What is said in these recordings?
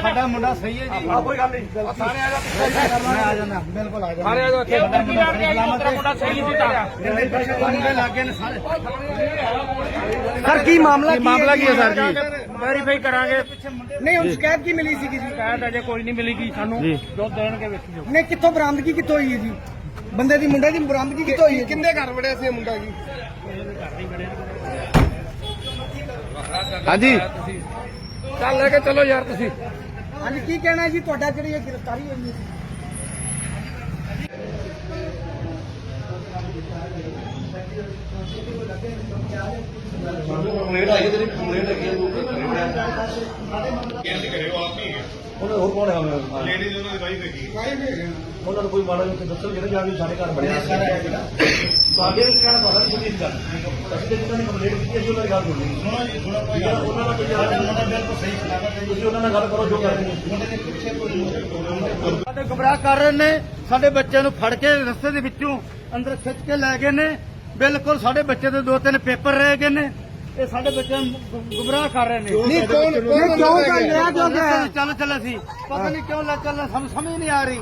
ਸਾਡਾ ਮੁੰਡਾ ਸਹੀ ਹੈ ਜੀ। ਕੋਈ ਗੱਲ ਨਹੀਂ। ਸਾਰੇ ਆ ਜਾ ਮੈਂ ਆ ਜਾਣਾ ਬਿਲਕੁਲ ਆ ਜਾਣਾ ਸਾਰੇ ਆ ਜਾ ਉੱਧਰ ਕੀ ਕਰਕੇ ਆਈ ਤੇਰਾ ਮੁੰਡਾ ਸਹੀ ਦਿੱਤਾ ਮੁੰਡੇ ਲੱਗੇ ਨੇ ਸਾਰੇ। ਸਰ ਕੀ ਮਾਮਲਾ ਕੀ ਮਾਮਲਾ ਕੀ ਹੈ ਸਰ ਜੀ? ਵੈਰੀਫਾਈ ਕਰਾਂਗੇ। ਨਹੀਂ ਹੁਣ ਸ਼ਿਕਾਇਤ ਕੀ ਮਿਲੀ ਸੀ ਜੀ? ਸ਼ਾਇਦ ਅਜੇ ਕੋਈ ਨਹੀਂ ਮਿਲੇਗੀ ਸਾਨੂੰ ਜੋ। ਦੇਣਗੇ ਵੇਖੀ ਜਾਓ ਨਹੀਂ ਕਿੱਥੋਂ ਬਰਾਮਦਗੀ ਕਿੱਥੋਂ ਹੋਈ ਹੈ ਜੀ? ਬੰਦੇ ਦੀ ਮੁੰਡੇ ਦੀ ਬਰਾਮਦਗੀ ਕਿੱਥੋਂ ਹੋਈ ਹੈ ਕਿੰਨੇ ਘਰ ਵੜਿਆ ਸੀ ਇਹ ਮੁੰਡਾ ਜੀ? ਹਾਂਜੀ। ਚੱਲ ਲੈ ਕੇ ਚਲੋ ਯਾਰ ਤੁਸੀਂ। ਹਾਂਜੀ ਕੀ ਕਹਿਣਾ ਹੈ ਜੀ? ਤੁਹਾਡਾ ਜਿਹੜੀ ਇਹ ਗ੍ਰਿਫਤਾਰੀ ਹੋਈ ਹੈ। ਉਹਨਾਂ ਹੋਰ ਕੌਣ ਹੈ ਉਹਨਾਂ ਲੇਡੀਜ਼ ਉਹਨਾਂ ਦੀ ਵਾਈਫ ਹੈਗੀ ਉਹਨਾਂ ਨੂੰ ਕੋਈ ਮਾੜਾ ਜਿਹਾ ਦੱਸੋ ਜਿਹੜਾ ਜਾ ਕੇ ਸਾਡੇ ਘਰ ਬੜਿਆ ਤੁਹਾਡੇ ਵਿੱਚ ਕਹਿਣਾ ਤੁਹਾਡਾ ਸੁਣੀ ਇਸ ਗੱਲ ਅਸੀਂ ਤੇ ਦੀ ਕੰਪਲੇਂਟ ਕੀਤੀ ਅਸੀਂ ਉਹਨਾਂ ਦੀ ਗੱਲ ਸੁਣਨੀ ਸੁਣੋ ਜੀ ਸੁਣੋ ਭਾਈ ਉਹਨਾਂ ਦਾ ਕੋਈ ਸਾਡਾ ਮੁੰਡਾ ਬਿਲਕੁਲ ਸਹੀ ਸਲਾਮਤ ਹੈ ਤੁਸੀਂ ਉਹਨਾਂ ਨਾਲ ਗੱਲ ਕਰੋ ਜੋ ਕਰਦੇ ਨੇ। ਸਾਡੇ ਗੁੰਮਰਾਹ ਕਰ ਰਹੇ ਨੇ ਸਾਡੇ ਬੱਚਿਆਂ ਨੂੰ ਫੜ ਕੇ ਰਸਤੇ ਦੇ ਵਿੱਚੋਂ ਅੰਦਰ ਖਿੱਚ ਕੇ ਲੈ ਗਏ ਨੇ। ਬਿਲਕੁਲ ਸਾਡੇ ਬੱਚੇ ਦੇ ਦੋ ਤਿੰਨ ਪੇਪਰ ਰਹਿ ਗਏ ਨੇ। ਇਹ ਸਾਡੇ ਬੱਚਿਆਂ ਨੂੰ ਗੁੰਮਰਾਹ ਕਰ ਰਹੇ ਨੇ। ਨਹੀਂ ਕੌਣ ਨਹੀਂ ਕਿਉਂ ਕਰ ਲਿਆ ਕਿਉਂ ਚੱਲ ਚੱਲੇ ਸੀ ਪਤਾ ਨਹੀਂ ਕਿਉਂ ਲੱਗ ਚੱਲ ਸਾਨੂੰ ਸਮਝ ਨਹੀਂ ਆ ਰਹੀ।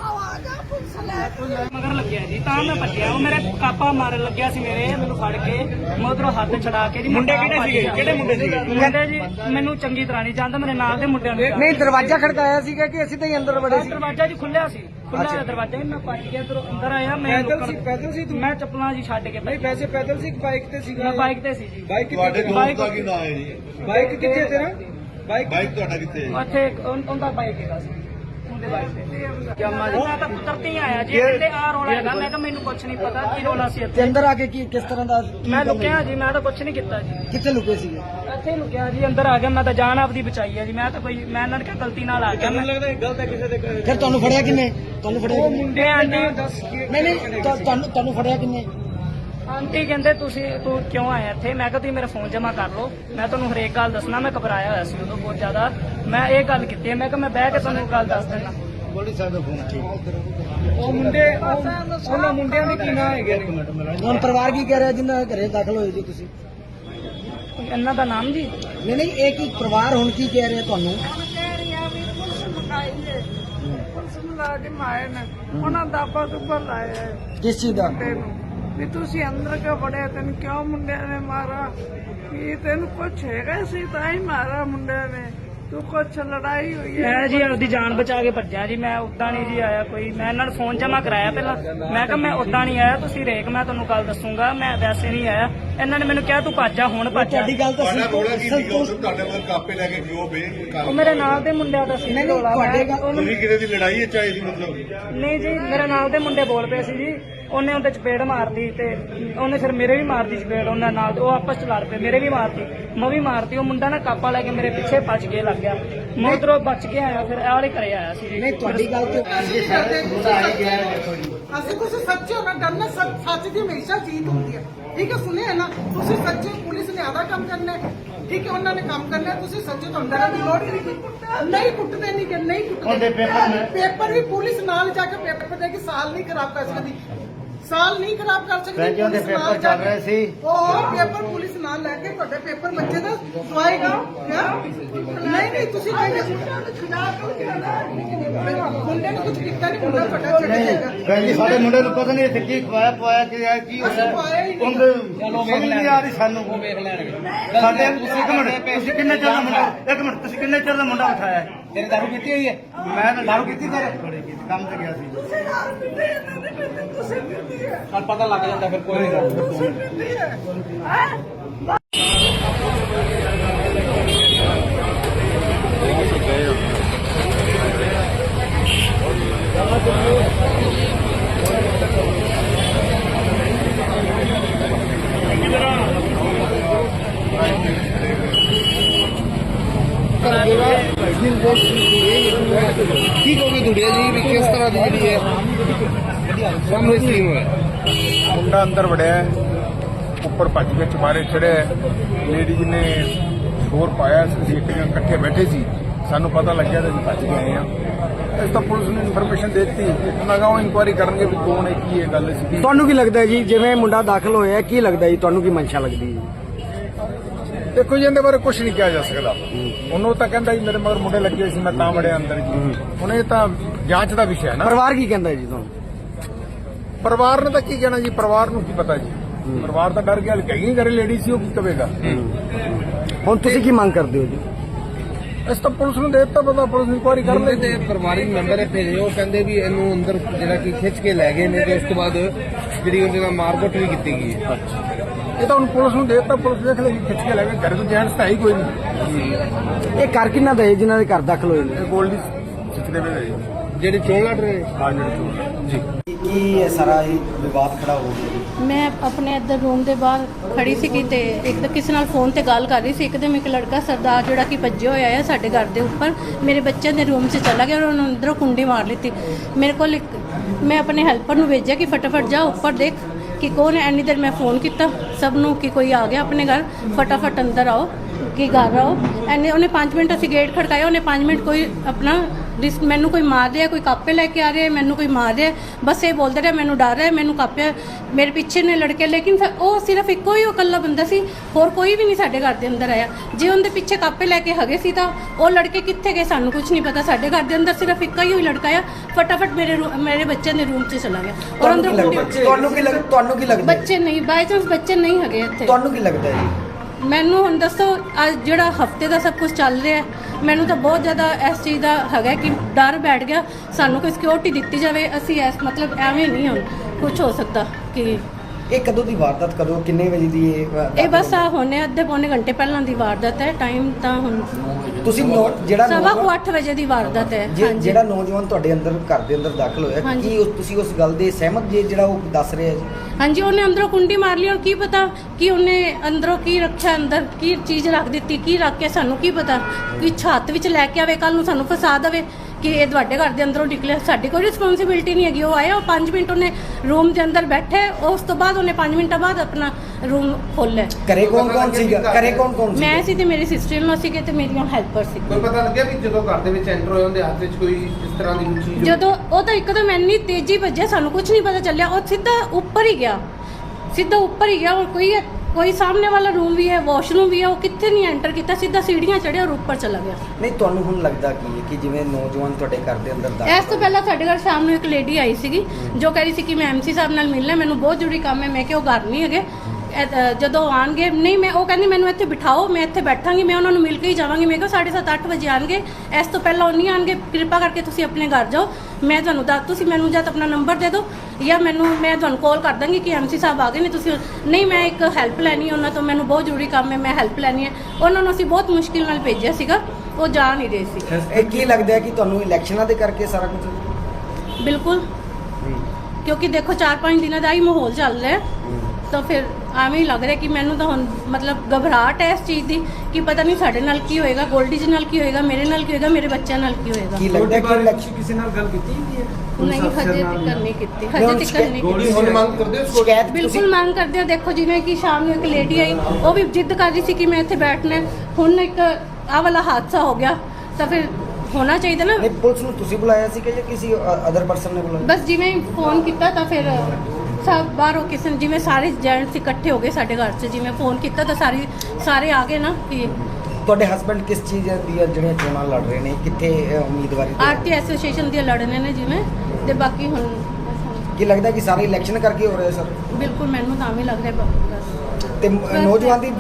ਮਗਰ ਲੱਗਿਆ ਜੀ ਤਾਂ ਮੈਂ ਭੱਜਿਆ। ਉਹ ਮੇਰੇ ਕਾਪਾ ਮਾਰਨ ਲੱਗਿਆ ਸੀ ਮੇਰੇ ਮੈਨੂੰ ਫੜ ਕੇ ਮੈਂ ਉਧਰੋਂ ਹੱਥ ਛਡਾ ਕੇ ਜੀ ਮੁੰਡੇ ਕਿਹੜੇ ਸੀਗੇ? ਕਿਹੜੇ ਮੁੰਡੇ ਸੀਗੇ? ਮੁੰਡੇ ਜੀ ਮੈਨੂੰ ਚੰਗੀ ਤਰ੍ਹਾਂ ਨਹੀਂ ਜਾਣਦਾ ਮੇਰੇ ਨਾਲ ਦੇ ਮੁੰਡਿਆਂ ਨੂੰ ਨਹੀਂ ਦਰਵਾਜ਼ਾ ਖੜਕਾਇਆ ਸੀਗਾ ਕਿ ਅਸੀਂ ਤਾਂ ਹੀ ਅੰਦਰ ਵੜੇ ਸੀ? ਦਰਵਾਜ਼ਾ ਜੀ ਖੁੱਲਿਆ ਸੀ। ਖੁੱਲਿਆ ਦਰਵਾਜ਼ਾ ਹੀ ਮੈਂ ਭੱਜ ਅੰਦਰੋਂ ਅੰਦਰ ਆਇਆ ਮੈਂ ਪੈਦਲ ਸੀ ਪੈਦਲ ਸੀ ਤੂੰ? ਮੈਂ ਚੱਪਲਾਂ ਜੀ ਛੱਡ ਕੇ ਨਹੀਂ ਵੈਸੇ ਪੈਦਲ ਸੀ ਬਾਈਕ ਤੇ ਸੀਗਾ? ਮੈਂ ਬਾਈਕ ਤੇ ਸੀ ਜੀ। ਬਾਈਕ ਤੁਹਾਡੇ ਕਿੱਥੇ ਦੋਸਤ ਦਾ ਕੀ ਨਾਮ ਹੈ ਜੀ? ਬਾਈਕ ਕਿੱਥੇ ਤੇਰਾ? ਬਾਈਕ ਬਾਈਕ ਤੁਹਾਡਾ ਕਿੱਥੇ ਹੈ ਉੱਥੇ ਇੱਕ ਉਹਦਾ ਬਾਈਕ ਹੈਗਾ ਸੀ। ਮੈਂ ਤਾਂ ਕੁਦਰਤੀ ਆਇਆ ਜੀ ਕਹਿੰਦੇ ਆ ਰੋਲਾ ਹੈਗਾ ਮੈਂ ਕਿਹਾ ਮੈਨੂੰ ਕੁਝ ਨਹੀਂ ਪਤਾ ਕੀ ਰੋਲਾ ਸੀ ਤੇ ਇੱਥੇ ਅੰਦਰ ਆ ਕੇ ਕੀ ਕਿਸ ਤਰ੍ਹਾਂ ਦਾ ਮੈਂ ਲੁਕਿਆ ਜੀ ਮੈਂ ਤਾਂ ਕੁਝ ਨਹੀਂ ਕੀਤਾ ਜੀ। ਕਿੱਥੇ ਲੁਕੇ ਸੀਗੇ? ਇੱਥੇ ਲੁਕਿਆ ਜੀ ਅੰਦਰ ਆ ਗਿਆ ਮੈਂ ਤਾਂ ਜਾਨ ਆਪਦੀ ਬਚਾਈ ਹੈ ਜੀ ਮੈਂ ਤਾਂ ਕੋਈ ਮੈਂ ਇਹਨਾਂ ਨੇ ਕਿਹਾ ਗਲਤੀ ਨਾਲ ਆ ਗਿਆ ਮੈਂ। ਫਿਰ ਤੁਹਾਨੂੰ ਫੜਿਆ ਕਿੰਨੇ? ਤੁਹਾਨੂੰ ਫੜਿਆ ਕਿੰਨੇ? ਮੁੰਡੇ ਆਂਟੀ ਨਹੀਂ ਨਹੀਂ ਤੁਹਾ- ਤੁਹਾਨੂੰ ਤੁਹਾਨੂੰ ਫੜਿਆ ਕਿੰਨੇ? ਆਂਟੀ ਕਹਿੰਦੇ ਤੁਸੀਂ ਤੂੰ ਕਿਉਂ ਆਇਆ ਇੱਥੇ? ਮੈਂ ਕਿਹਾ ਤੁਸੀਂ ਮੇਰਾ ਫੋਨ ਜਮ੍ਹਾਂ ਕਰ ਲਓ। ਮੈਂ ਤੁਹਾਨੂੰ ਹਰੇਕ ਗੱਲ ਦੱਸਣਾ ਮੈਂ ਘਬਰਾਇਆ ਹੋਇਆ ਸੀ ਉਦੋਂ ਬਹੁਤ ਜ਼ਿਆਦਾ। ਮੈਂ ਇਹ ਗੱਲ ਕੀਤੀ ਹੈ ਮੈਂ ਕਿਹਾ ਮੈਂ ਬਹਿ ਕੇ ਤੁਹਾਨੂੰ ਗੱਲ ਦੱਸ ਦਿੰਦਾ। ਬੋਲੀ ਸਾਹਿਬ ਦਾ ਫੋਨ ਉਹ ਮੁੰਡੇ ਉਹਨਾਂ ਮੁੰਡਿਆਂ ਦੇ ਕੀ ਨਾਂ ਹੈਗੇ ਹੁਣ ਪਰਿਵਾਰ ਕੀ ਕਹਿ ਰਿਹਾ ਜਿੰਨਾ ਘਰੇ ਦਾਖਲ ਹੋਏ ਜੀ ਤੁਸੀਂ? ਇਹਨਾਂ ਦਾ ਨਾਮ ਜੀ? ਨਹੀਂ ਨਹੀਂ ਇਹ ਕੀ ਪਰਿਵਾਰ ਹੁਣ ਕੀ ਕਹਿ ਰਿਹਾ ਤੁਹਾਨੂੰ? ਉਹਨਾਂ ਦਾ ਆਪਾਂ ਦੁੱਬਰ ਲਾਇਆ ਹੈ। ਕਿਸ ਚੀਜ਼ ਦਾ? ਨੂੰ। ਵੀ ਤੁਸੀਂ ਅੰਦਰ ਕਿਉਂ ਵੜਿਆ ਤੈਨੂੰ ਕਿਉਂ ਮੁੰਡਿਆਂ ਨੇ ਮਾਰਾ ਵੀ ਤੈਨੂੰ ਕੁਛ ਹੈਗਾ ਸੀ ਤਾਂ ਹੀ ਮਾਰਾ ਮੁੰਡਿਆਂ ਨੇ? ਤੂੰ ਕੁਛ ਲੜਾਈ ਹੋਈ ਹੈ? ਮੈਂ ਜੀ ਆਪਦੀ ਜਾਨ ਬਚਾ ਕੇ ਭੱਜਿਆ ਜੀ ਮੈਂ ਉਦਾਂ ਨਹੀਂ ਜੀ ਆਇਆ ਕੋਈ। ਮੈਂ ਇਹਨਾਂ ਨੂੰ ਫੋਨ ਜਮ੍ਹਾਂ ਕਰਾਇਆ ਪਹਿਲਾਂ। ਮੈਂ ਕਿਹਾ ਮੈਂ ਉਦਾਂ ਨਹੀਂ ਆਇਆ ਤੁਸੀਂ ਰੇਕ ਮੈਂ ਤੁਹਾਨੂੰ ਕੱਲ ਦੱਸੂਗਾ। ਮੈਂ ਵੈਸੇ ਨਹੀਂ ਆਇਆ। ਇਹਨਾਂ ਨੇ ਮੈਨੂੰ ਕਿਹਾ ਤੂੰ ਭੱਜ ਜਾ ਹੁਣ ਭੱਜ। ਜਾ ਤੁਹਾਡੀ ਗੱਲ ਤਾਂ ਤੁਹਾਡਾ ਰੋਲਾ ਕੀ ਸੀਗਾ? ਸੰਤੋਸ਼ ਉਸ ਤੁਹਾਡੇ ਕੋਲ ਕਾਪੇ ਲੈ ਕੇ ਕਿਉਂ ਬੇ ਉਹ ਮੇਰੇ ਨਾਲ ਦੇ ਮੁੰਡਿਆਂ ਦਾ ਸੀ ਰੌਲਾ। ਮੈਂ- ਗੱਲ- ਉਹਨੂੰ- ਤੁਸੀਂ ਕਿਤੇ ਦੀ ਲੜਾਈ ਹੈ ਚਾਹੇ ਮਤਲਬ। ਨਹੀਂ ਜੀ ਮੇਰੇ ਨਾਲ ਦੇ ਮੁੰਡੇ ਬੋਲ ਪਏ ਸੀ ਜੀ। ਉਹਨੇ ਉਹਦੇ ਚਪੇੜ ਮਾਰਦੀ ਤੇ ਉਹਨੇ ਫਿਰ ਮੇਰੇ ਵੀ ਮਾਰਦੀ ਚਪੇੜ ਉਹਨਾਂ ਨਾਲ ਤੇ ਉਹ ਆਪਸ ਚ ਲੜ ਪਏ ਮੇਰੇ ਵੀ ਮਾਰਤੀ ਮੈਂ ਵੀ ਮਾਰਤੀ ਉਹ ਮੁੰਡਾ ਨਾ ਕਾਪਾ ਲੈ ਕੇ ਮੇਰੇ ਪਿੱਛੇ ਭੱਜ ਕੇ ਲੱਗ ਗਿਆ। ਮੈਂ ਉਧਰੋਂ ਬਚ ਕੇ ਆਇਆ ਫਿਰ ਇਹ ਵਾਲੇ ਘਰੇ ਆਇਆ ਸੀ। ਨਹੀਂ ਤੁਹਾਡੀ ਗੱਲ ਤੇ ਅਸੀਂ ਤੁਸੀਂ ਸੱਚੇ ਹੋਣਾ ਡਰਨਾ ਸੱਚ ਸੱਚ ਦੀ ਹਮੇਸ਼ਾ ਜੀਤ ਹੁੰਦੀ ਹੈ। ਠੀਕ ਹੈ ਸੁਣਿਆ ਨਾ? ਤੁਸੀਂ ਸੱਚੇ ਪੁਲਿਸ ਨੇ ਆਦਾ ਕੰਮ ਕਰਨਾ ਠੀਕ ਹੈ ਉਹਨਾਂ ਨੇ ਕੰਮ ਕਰਨਾ ਤੁਸੀਂ ਸੱਚੇ ਤੋਂ ਡਰਨ ਦੀ ਲੋੜ ਨਹੀਂ। ਨਹੀਂ ਕੁੱਟਦੇ ਨਹੀਂ ਕਿ ਨਹੀਂ ਕੁੱਟਦੇ। ਪੇਪਰ ਵੀ ਪੁਲਿਸ ਨਾਲ ਜਾ ਕੇ ਪੇਪਰ ਦੇ ਕੇ ਸਾਲ ਨਹੀਂ ਖਰਾਬ ਕਰ ਸਕਦੀ। ਸਾਲ ਨਹੀਂ ਖਰਾਬ ਕਰ ਸਕਦੀ ਬੈਂਕਾਂ ਦੇ ਪੁਲਿਸ ਨਾਲ ਪੇਪਰ ਚੱਲ। ਰਹੇ ਸੀ। ਉਹ ਪੇਪਰ ਪੁਲਿਸ ਨਾਲ ਲੈ ਕੇ ਤੁਹਾਡੇ ਪੇਪਰ ਬੱਚੇ ਦਾ ਸਵਾਏਗਾ ਕਿਆ? ਨਹੀਂ ਨਹੀਂ ਤੁਸੀਂ ਕਹਿੰਦੇ ਮੁੰਡੇ ਨੇ ਕੁਝ ਕੀਤਾ ਨਹੀਂ ਮੁੰਡਾ ਤੁਹਾਡਾ ਛੱਡ ਜਾਏਗਾ ਭੈਣ ਜੀ ਸਾਡੇ ਮੁੰਡੇ ਨੂੰ ਪਤਾ ਨਹੀਂ ਇੱਥੇ ਕੀ ਖਵਾਇਆ ਪਵਾਇਆ ਕੀ ਹੈ ਕੀ ਅਸੀਂ ਖਵਾਇਆ ਹੀ ਹੋਇਆ ਨਹੀਂ। ਉਹਦੇ ਸਮਝ ਨਹੀਂ ਆ ਰਹੀ ਸਾਨੂੰ ਉਹ ਵੇਖ ਲੈਣਗੇ ਸਾਡੇ ਇੱਕ ਮਿੰਟ ਤੁਸੀਂ ਕਿੰਨੇ ਚਿਰ ਦਾ ਮੁੰਡਾ ਇੱਕ ਮਿੰਟ ਤੁਸੀਂ ਕਿੰਨੇ ਚਿਰ ਦਾ ਮੁੰਡਾ ਉਠਾਇਆ ਹੈ ਤੇਰੇ ਦਾਰੂ ਕੀਤੀ ਹੋਈ ਹੈ? ਮੈਂ ਤਾਂ ਦਾਰੂ ਕੀਤੀ ਤੇਰੇ? ਕੰਮ ਤੇ ਗਿਆ ਸੀ। ਤੁਸੀਂ ਪਤਾ ਲੱਗ ਜਾਂਦਾ ਫਿਰ ਕੋਈ ਨਹੀਂ ਤੁਸੀਂ ਹੈ? ਹੈਂ? ਕੀ ਕਹੋਗੇ ਦੁੜਿਆ ਜੀ ਵੀ ਕਿਸ ਤਰ੍ਹਾਂ ਦੀ ਜਿਹੜੀ ਹੈ? ਸਾਹਮਣੇ ਸੀਨ ਹੋਇਆ। ਮੁੰਡਾ ਅੰਦਰ ਵੜਿਆ ਹੈ। ਉੱਪਰ ਭੱਜ ਕੇ ਚੁਬਾਰੇ ਚੜਿਆ ਲੇਡੀਜ਼ ਨੇ ਸ਼ੋਰ ਪਾਇਆ ਸੀ ਅਸੀਂ ਇੱਕ ਜਗ੍ਹਾ ਇਕੱਠੇ ਬੈਠੇ ਸੀ। ਸਾਨੂੰ ਪਤਾ ਲੱਗਿਆ ਤਾਂ ਅਸੀਂ ਭੱਜ ਕੇ ਆਏ ਆ ਇਸ ਤਾਂ ਪੁਲਿਸ ਨੂੰ ਇਨਫੋਰਮੇਸ਼ਨ ਦਿੱਤੀ। ਉਹਨਾਂ ਦਾ ਉਹ ਇਨਕੁਆਇਰੀ ਕਰਨਗੇ ਵੀ ਕੌਣ ਹੈ ਕੀ ਇਹ ਗੱਲ ਸੀ ਤੁਹਾਨੂੰ ਕੀ ਲੱਗਦਾ ਹੈ ਜੀ? ਜਿਵੇਂ ਮੁੰਡਾ ਦਾਖਲ ਹੋਇਆ ਕੀ ਲੱਗਦਾ ਜੀ? ਤੁਹਾਨੂੰ ਕੀ ਮਨਸ਼ਾ ਲੱਗਦੀ ਹੈ ਦੇਖੋ ਜੀ ਇਹਦੇ ਬਾਰੇ ਕੁਝ ਨਹੀਂ ਕਿਹਾ ਜਾ ਸਕਦਾ। ਉਹਨੂੰ ਤਾਂ ਕਹਿੰਦਾ ਜੀ ਮੇਰੇ ਮਗਰ ਮੁੰਡੇ ਲੱਗੇ ਹੋਏ ਸੀ ਮੈਂ ਤਾਂ ਵੜਿਆ ਅੰਦਰ ਜੀ। ਹੁਣ ਇਹ ਤਾਂ ਜਾਂਚ ਦਾ ਵਿਸ਼ਾ ਹੈ ਨਾ। ਪਰਿਵਾਰ ਕੀ ਕਹਿੰਦਾ ਜੀ ਤੁਹਾਨੂੰ? ਪਰਿਵਾਰ ਨੇ ਤਾਂ ਕੀ ਕਹਿਣਾ ਜੀ ਪਰਿਵਾਰ ਨੂੰ ਕੀ ਪਤਾ ਜੀ? ਪਰਿਵਾਰ ਤਾਂ ਡਰ ਗਿਆ ਕਹੀ ਨਹੀਂ ਕਰੇ ਲੇਡੀ ਸੀ ਉਹ ਕੀ ਕਵੇਗਾ? ਹੁਣ ਤੁਸੀਂ ਕੀ ਮੰਗ ਕਰਦੇ ਹੋ ਜੀ? ਇਸ ਤਾਂ ਪੁਲਿਸ ਨੂੰ ਦੇ ਦਿੱਤਾ ਪਤਾ ਪੁਲਿਸ ਇਨਕੁਆਇਰੀ ਕਰ ਲੈਂਦੇ। ਤੇ ਪਰਿਵਾਰਿਕ ਮੈਂਬਰ ਹੈ ਭੇਜੇ ਉਹ ਕਹਿੰਦੇ ਵੀ ਇਹਨੂੰ ਅੰਦਰ ਜਿਹੜਾ ਕਿ ਖਿੱਚ ਕੇ ਲੈ ਗਏ ਨੇ ਤੇ ਉਸ ਤੋਂ ਬਾਅਦ ਜਿਹੜੀ ਉਹਦੇ ਨਾਲ ਮਾਰਕੁੱਟ ਵੀ ਕੀਤੀ ਗਈ ਹੈ। ਇਹ ਤਾਂ ਹੁਣ ਪੁਲਿਸ ਨੂੰ ਦੇ ਦਿੱਤਾ ਪੁਲਿਸ ਦੇਖ ਲੇਗੀ ਖਿੱਚ ਕੇ ਲੈ ਕੇ ਘਰੇ ਤੋਂ ਜੈਂਟਸ ਤਾਂ ਹੈ ਹੀ ਕੋਈ ਨਹੀਂ। ਇਹ ਕਰ ਕਿੰਨਾ ਦਾ ਹੈ ਜਿਨ੍ਹਾਂ ਦੇ ਘਰ ਦਾਖਲ ਹੋਏ ਨੇ? ਗੋਲਡੀ ਸਿੱਖਦੇ ਵੇ ਜਿਹੜੇ ਚੋਣ ਲੜ ਰਹੇ ਹਾਂ ਜਿਹੜੇ ਚੋਰ। ਜੀ। ਕੀ ਇਹ ਸਾਰਾ ਇਹ ਵਿਵਾਦ ਖੜਾ ਹੋ ਗਿਆ ਮੈਂ ਆਪਣੇ ਇੱਧਰ ਰੂਮ ਦੇ ਬਾਹਰ ਖੜੀ ਸੀ ਤੇ ਇੱਕ ਤਾਂ ਕਿਸੇ ਨਾਲ ਫੋਨ ਤੇ ਗੱਲ ਕਰ ਰਹੀ ਸੀ ਇੱਕਦਮ ਇੱਕ ਲੜਕਾ ਸਰਦਾਰ ਜਿਹੜਾ ਕਿ ਭੱਜਿਆ ਹੋਇਆ ਹੈ ਸਾਡੇ ਘਰ ਦੇ ਉੱਪਰ ਮੇਰੇ ਬੱਚੇ ਦੇ ਰੂਮ 'ਚ ਚਲਾ ਗਿਆ ਔਰ ਉਹਨੂੰ ਅੰਦਰੋਂ ਕੁੰਡੀ ਮਾਰ ਲਿੱਤੀ। ਮੇਰੇ ਕੋਲ ਇੱਕ ਮੈਂ ਆਪਣੇ ਹੈਲਪਰ ਨੂੰ ਭੇਜਿਆ ਕਿ ਫਟਾਫਟ ਜਾ ਉੱਪਰ ਦੇਖ। ਕਿ ਕੌਣ ਹੈ? ਇੰਨੀ ਦੇਰ ਮੈਂ ਫੋਨ ਕੀਤਾ ਸਭ ਨੂੰ ਕਿ ਕੋਈ ਆ ਗਿਆ ਆਪਣੇ ਘਰ। ਫਟਾਫਟ ਅੰਦਰ ਆਓ, ਕਿ ਕਰ ਆਓ। ਐਨੇ ਉਹਨੇ 5 ਮਿੰਟ ਅਸੀਂ ਗੇਟ ਖੜਕਾਇਆ ਉਹਨੇ 5 ਮਿੰਟ ਕੋਈ ਆਪਣਾ ਰਿਸ ਮੈਨੂੰ ਕੋਈ ਮਾਰ ਰਿਹਾ ਕੋਈ ਕਾਪੇ ਲੈ ਕੇ ਆ ਰਿਹਾ ਮੈਨੂੰ ਕੋਈ ਮਾਰ ਰਿਹਾ ਬਸ ਇਹ ਬੋਲਦੇ ਰਿਹਾ ਮੈਨੂੰ ਡਰ ਹੈ ਮੈਨੂੰ ਕਾਪੇ ਮੇਰੇ ਪਿੱਛੇ ਨੇ ਲੜਕੇ ਲੇਕਿਨ ਫਿਰ ਉਹ ਸਿਰਫ ਇੱਕੋ ਹੀ ਉਹ ਇਕੱਲਾ ਬੰਦਾ ਸੀ ਹੋਰ ਕੋਈ ਵੀ ਨਹੀਂ ਸਾਡੇ ਘਰ ਦੇ ਅੰਦਰ ਆਇਆ। ਜੇ ਉਹਦੇ ਪਿੱਛੇ ਕਾਪੇ ਲੈ ਕੇ ਹਗੇ ਸੀ ਤਾਂ ਉਹ ਲੜਕੇ ਕਿੱਥੇ ਗਏ ਸਾਨੂੰ ਕੁਝ ਨਹੀਂ ਪਤਾ। ਸਾਡੇ ਘਰ ਦੇ ਅੰਦਰ ਸਿਰਫ ਇੱਕਾ ਹੀ ਲੜਕਾ ਆ ਫਟਾਫਟ ਮੇਰੇ ਰੂ- ਮੇਰੇ ਬੱਚੇ ਦੇ ਰੂਮ 'ਚ ਚਲਾ ਗਿਆ। ਔਰ ਤੁਹਾਨੂੰ ਕੀ ਅੰਦਰ ਲੱਗਦਾ ਤੁਹਾਨੂੰ ਕੀ ਲੱਗ ਤੁਹਾਨੂੰ ਕੀ ਲੱਗਦਾ? ਹੈ? ਬੱਚੇ ਨਹੀਂ ਬਾਈ ਚਾਂਸ ਬੱਚੇ ਨਹੀਂ ਹੈਗੇ ਇੱਥੇ। ਤੁਹਾਨੂੰ ਕੀ ਲੱਗਦਾ ਹੈ ਜੀ? ਮੈਨੂੰ ਹੁਣ ਦੱਸੋ ਅੱਜ ਜਿਹੜਾ ਹਫ਼ਤੇ ਦਾ ਸਭ ਕੁਝ ਚੱਲ ਰਿਹਾ ਹੈ ਮੈਨੂੰ ਤਾਂ ਬਹੁਤ ਜ਼ਿਆਦਾ ਇਸ ਚੀਜ਼ ਦਾ ਹੈਗਾ ਕਿ ਡਰ ਬੈਠ ਗਿਆ ਸਾਨੂੰ ਕੋਈ ਸਿਕਿਉਰਿਟੀ ਦਿੱਤੀ ਜਾਵੇ, ਅਸੀਂ ਐਸ ਮਤਲਬ ਐਵੇਂ ਨਹੀਂ ਹੁਣ ਕੁਝ ਹੋ ਸਕਦਾ ਕਿ ਇਹ ਕਦੋਂ ਦੀ ਵਾਰਦਾਤ ਕਦੋਂ ਕਿੰਨੇ ਵਜੇ ਦੀ ਇਹ ਬਸ ਆ ਹੋਣੇ ਅੱਧੇ ਪੌਣੇ ਘੰਟੇ ਪਹਿਲਾਂ ਦੀ ਵਾਰਦਾਤ ਹੈ ਟਾਈਮ ਤਾਂ ਹੁਣ ਤੁਸੀਂ ਨੋਟ ਜਿਹੜਾ ਸਵਾ ਕੁ ਨੌਜਵਾਨ- ਅੱਠ ਵਜੇ ਦੀ ਵਾਰਦਾਤ ਹੈ ਜੇ- ਹਾਂਜੀ। ਜਿਹੜਾ ਨੌਜਵਾਨ ਤੁਹਾਡੇ ਅੰਦਰ ਘਰ ਦੇ ਅੰਦਰ ਦਾਖਲ ਹੋਇਆ ਹਾਂਜੀ। ਕੀ ਉਸ- ਤੁਸੀਂ ਉਸ ਗੱਲ ਦੇ ਸਹਿਮਤ ਜੇ ਜਿਹੜਾ ਉਹ ਦੱਸ ਰਿਹਾ ਜੀ? ਹਾਂਜੀ ਉਹਨੇ ਅੰਦਰੋਂ ਕੁੰਡੀ ਮਾਰ ਲਈ ਔਰ ਕੀ ਪਤਾ ਕਿ ਉਹਨੇ ਅੰਦਰੋਂ ਕੀ ਰੱਖਿਆ ਅੰਦਰ ਕੀ ਚੀਜ਼ ਰੱਖ ਦਿੱਤੀ ਕੀ ਰੱਖ ਕੇ ਸਾਨੂੰ ਕੀ ਪਤਾ ਕਿ ਛੱਤ ਵਿੱਚ ਲੈ ਕੇ ਆਵੇ ਕੱਲ ਨੂੰ ਸਾਨੂੰ ਫਸਾ ਦੇਵੇ। ਕਿ ਇਹ ਤੁਹਾਡੇ ਘਰ ਦੇ ਅੰਦਰੋਂ ਨਿਕਲਿਆ ਸਾਡੀ ਕੋਈ ਰਿਸਪੌਂਸਿਬਿਲਟੀ ਨਹੀਂ ਹੈਗੀ। ਉਹ ਆਇਆ ਉਹ 5 ਮਿੰਟ ਉਹਨੇ ਰੂਮ ਦੇ ਅੰਦਰ ਬੈਠੇ। ਉਸ ਤੋਂ ਬਾਅਦ ਉਹਨੇ 5 ਮਿੰਟਾਂ ਬਾਅਦ ਆਪਣਾ ਰੂਮ ਖੋਲ੍ਹਿਆ। ਘਰੇ ਕੌਣ ਕੌਣ ਸੀਗਾ? ਘਰੇ ਕੌਣ ਕੌਣ ਮੈਂ ਸੀਗਾ ਸੀ ਤੇ ਮੇਰੀ ਸਿਸਟਰ ਇਨ ਸੀਗੇ ਤੇ ਮੇਰੀਆਂ ਹੈਲਪਰ ਸੀ ਕੋਈ ਪਤਾ ਲੱਗਿਆ ਵੀ ਜਦੋਂ ਘਰ ਦੇ ਵਿੱਚ ਐਂਟਰ ਹੋਏ ਉਹਦੇ ਹੱਥ ਵਿੱਚ ਕੋਈ ਇਸ ਤਰ੍ਹਾਂ ਦੀ ਕੋਈ ਚੀਜ਼ ਜਦੋਂ ਉਹ ਤਾਂ ਇੱਕਦਮ ਇੰਨੀ ਤੇਜ਼ੀ ਭੱਜਿਆ ਸਾਨੂੰ ਕੁਝ ਨਹੀਂ ਪਤਾ ਚੱਲਿਆ। ਉਹ ਸਿੱਧਾ ਉੱਪਰ ਹੀ ਗਿਆ। ਸਿੱਧਾ ਉੱਪਰ ਹੀ ਗਿਆ। ਔਰ ਕੋਈ ਕੋਈ ਸਾਹਮਣੇ ਵਾਲਾ ਰੂਮ ਵੀ ਹੈ ਵਾਸ਼ਰੂਮ ਵੀ ਹੈ ਉਹ ਕਿੱਥੇ ਨਹੀਂ ਐਂਟਰ ਕੀਤਾ ਸਿੱਧਾ ਸੀੜੀਆਂ ਚੜਿਆ ਔਰ ਉੱਪਰ ਚਲਾ ਗਿਆ। ਨਹੀਂ ਤੁਹਾਨੂੰ ਹੁਣ ਲੱਗਦਾ ਕੀ ਹੈ ਕਿ ਜਿਵੇਂ ਨੌਜਵਾਨ ਤੁਹਾਡੇ ਘਰ ਦੇ ਅੰਦਰ ਦਾਖਲ ਇਸ ਤੋਂ ਪਹਿਲਾਂ ਸਾਡੇ ਘਰ ਸ਼ਾਮ ਨੂੰ ਇੱਕ ਲੇਡੀ ਆਈ ਸੀਗੀ ਜੋ ਕਹਿ ਰਹੀ ਸੀ ਕਿ ਮੈਂ ਐਮਸੀ ਸਾਹਿਬ ਨਾਲ ਮਿਲਣਾ ਮੈਨੂੰ ਬਹੁਤ ਜ਼ਰੂਰੀ ਕੰਮ ਹੈ ਮੈਂ ਕਿਹਾ ਉਹ ਘਰ ਨਹੀਂ ਹੈਗੇ। ਜਦੋਂ ਆਣਗੇ ਨਹੀਂ ਮੈਂ ਉਹ ਕਹਿੰਦੀ ਮੈਨੂੰ ਇੱਥੇ ਬਿਠਾਓ ਮੈਂ ਇੱਥੇ ਬੈਠਾਂਗੀ ਮੈਂ ਉਹਨਾਂ ਨੂੰ ਮਿਲ ਕੇ ਹੀ ਜਾਵਾਂਗੀ। ਮੈਂ ਕਿਹਾ 7:30 8 ਵਜੇ ਆਣਗੇ ਇਸ ਤੋਂ ਪਹਿਲਾਂ ਉਹ ਨਹੀਂ ਆਣਗੇ ਕਿਰਪਾ ਕਰਕੇ ਤੁਸੀਂ ਆਪਣੇ ਘਰ ਜਾਓ। ਮੈਂ ਤੁਹਾਨੂੰ ਦੱਸ ਤੁਸੀਂ ਮੈਨੂੰ ਜਦ ਆਪਣਾ ਨੰਬਰ ਦੇ ਦਿਓ ਜਾਂ ਮੈਨੂੰ ਮੈਂ ਤੁਹਾਨੂੰ ਕਾਲ ਕਰ ਦਾਂਗੀ ਕਿ ਐਮਸੀ ਸਾਹਿਬ ਆ ਗਏ ਨੇ ਤੁਸੀਂ ਨਹੀਂ ਮੈਂ ਇੱਕ ਹੈਲਪ ਲੈਣੀ ਹੈ ਉਹਨਾਂ ਤੋਂ ਮੈਨੂੰ ਬਹੁਤ ਜ਼ਰੂਰੀ ਕੰਮ ਹੈ ਮੈਂ ਹੈਲਪ ਲੈਣੀ ਹੈ। ਉਹਨਾਂ ਨੂੰ ਅਸੀਂ ਬਹੁਤ ਮੁਸ਼ਕਿਲ ਨਾਲ ਭੇਜਿਆ ਸੀਗਾ ਉਹ ਜਾ ਨਹੀਂ ਰਹੇ ਸੀ। ਇਹ ਕੀ ਲੱਗਦਾ ਹੈ ਕਿ ਤੁਹਾਨੂੰ ਇਲੈਕਸ਼ਨਾਂ ਦੇ ਕਰਕੇ ਸਾਰਾ ਕੁਝ? ਬਿਲਕੁਲ। ਕਿਉਂਕਿ ਦੇਖੋ 4-5 ਦਿਨਾਂ ਦਾ ਹੀ ਮਾਹੌਲ ਚੱਲ ਰਿਹਾ ਹੈ। ਤਾਂ ਫਿਰ ਐਵੇਂ ਹੀ ਲੱਗ ਰਿਹਾ ਕਿ ਮੈਨੂੰ ਤਾਂ ਹੁਣ ਮਤਲਬ ਘਬਰਾਹਟ ਹੈ ਇਸ ਚੀਜ਼ ਦੀ ਕਿ ਪਤਾ ਨਹੀਂ ਸਾਡੇ ਨਾਲ ਕੀ ਹੋਏਗਾ ਗੋਲਡੀ ਜੀ ਨਾਲ ਕੀ ਹੋਏਗਾ ਮੇਰੇ ਨਾਲ ਕੀ ਹੋਏਗਾ ਮੇਰੇ ਬੱਚਿਆਂ ਨਾਲ ਕੀ ਹੋਏਗਾ। ਕੀ ਲੱਗਦਾ ਹੈ ਕਿ ਇਲੈਕਸ਼ਨ ਕਿਸੇ ਨਾਲ ਗੱਲ ਕੀਤੀ ਹੈ? ਨਹੀਂ ਹਜੇ ਤੱਕ ਨਹੀਂ ਕੀਤੀ ਹਜੇ ਤੱਕ ਨਹੀਂ ਕੀਤੀ। ਹੁਣ ਮੰਗ ਕਰਦੇ ਹੋ ਸ਼ਿਕਾਇਤ ਬਿਲਕੁਲ ਮੰਗ ਕਰਦੇ ਆ ਦੇਖੋ ਜਿਵੇਂ ਕਿ ਸ਼ਾਮ ਨੂੰ ਇੱਕ ਲੇਡੀ ਆਈ ਉਹ ਵੀ ਜਿੱਦ ਕਰ ਰਹੀ ਸੀ ਕਿ ਮੈਂ ਇੱਥੇ ਬੈਠਣਾ ਹੈ। ਹੁਣ ਇੱਕ ਆਹ ਵਾਲਾ ਹਾਦਸਾ ਹੋ ਗਿਆ ਤਾਂ ਫਿਰ ਹੋਣਾ ਚਾਹੀਦਾ ਨਾ। ਨਹੀਂ ਪੁਲਿਸ ਨੂੰ ਤੁਸੀਂ ਬੁਲਾਇਆ ਸੀ ਕਿ ਜਾਂ ਕਿਸੇ ਅਦਰ ਪਰਸਨ ਨੇ ਬੁਲਾਇਆ? ਬਸ ਜਿਵੇਂ ਹੀ ਫੋਨ ਕੀਤਾ ਤਾਂ ਫਿਰ ਸਭ ਬਾਹਰੋਂ ਕਿਸੇ ਨੇ ਜਿਵੇਂ ਸਾਰੇ ਜੈਂਟਸ ਇਕੱਠੇ ਹੋ ਗਏ ਸਾਡੇ ਘਰ 'ਚ ਜਿਵੇਂ ਫੋਨ ਕੀਤਾ ਤਾਂ ਸਾਰੇ ਸਾਰੇ ਆ ਗਏ ਨਾ ਕਿ ਤੁਹਾਡੇ ਹਸਬੰਡ ਕਿਸ ਚੀਜ਼ ਦੀਆਂ ਜਿਹੜੀਆਂ ਚੋਣਾਂ ਲੜ ਰਹੇ ਨੇ? ਕਿੱਥੇ ਉਮੀਦਵਾਰੀ ਤੇ? ਆਰਤੀ ਐਸੋਸੀਏਸ਼ਨ ਦੀਆਂ ਲੜਨੇ ਨੇ ਜਿਵੇਂ ਤੇ ਬਾਕੀ ਹੁਣ ਕੀ ਲੱਗਦਾ ਕਿ ਸਾਰੇ ਇਲੈਕਸ਼ਨ ਕਰਕੇ ਹੋ ਰਿਹਾ ਸਰ ਬਿਲਕੁਲ ਮੈਨੂੰ ਤਾਂ ਵੀ ਲੱਗ ਰਿਹਾ ਬਸ। ਤੇ ਮ- ਨੌਜਵਾਨ ਦੀ